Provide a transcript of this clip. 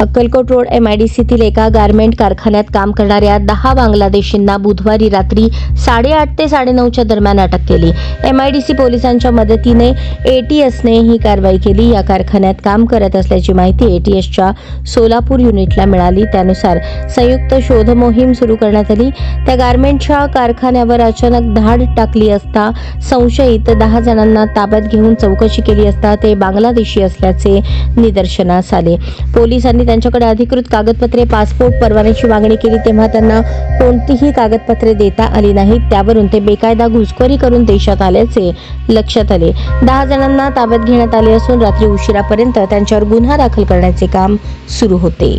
Akkalkot road M I D सीतील एका garment कारखान्यात काम करणाऱ्या दहा बांगलादेशींना बुधवारी रात्री साडेआठ ते साडेनऊच्या दरम्यान अटक केली. एम आय डी सी पोलिसांच्या मदतीने एटीएसने ही कारवाई केली. या कारखान्यात काम करत असल्याची माहिती एटीएसच्या सोलापूर युनिटला मिळाली. त्यानुसार संयुक्त शोध मोहीम सुरू करण्यात आली. त्या गारमेंटच्या कारखान्यावर अचानक धाड टाकली असता संशयित दहा जणांना ताब्यात घेऊन चौकशी केली असता ते बांगलादेशी असल्याचे निदर्शनास आले. पोलिसांनी त्यांच्याकडे अधिकृत कागदपत्रे पासपोर्ट परवान्याची मागणी केली तेव्हा त्यांना कोणतीही कागदपत्रे देता आली नाहीत. त्यावरून ते बेकायदा घुसखोरी करून देशात आल्याचे लक्षात आले. दहा जणांना ताब्यात घेण्यात आले असून रात्री उशिरापर्यंत त्यांच्यावर गुन्हा दाखल करण्याचे काम सुरू होते.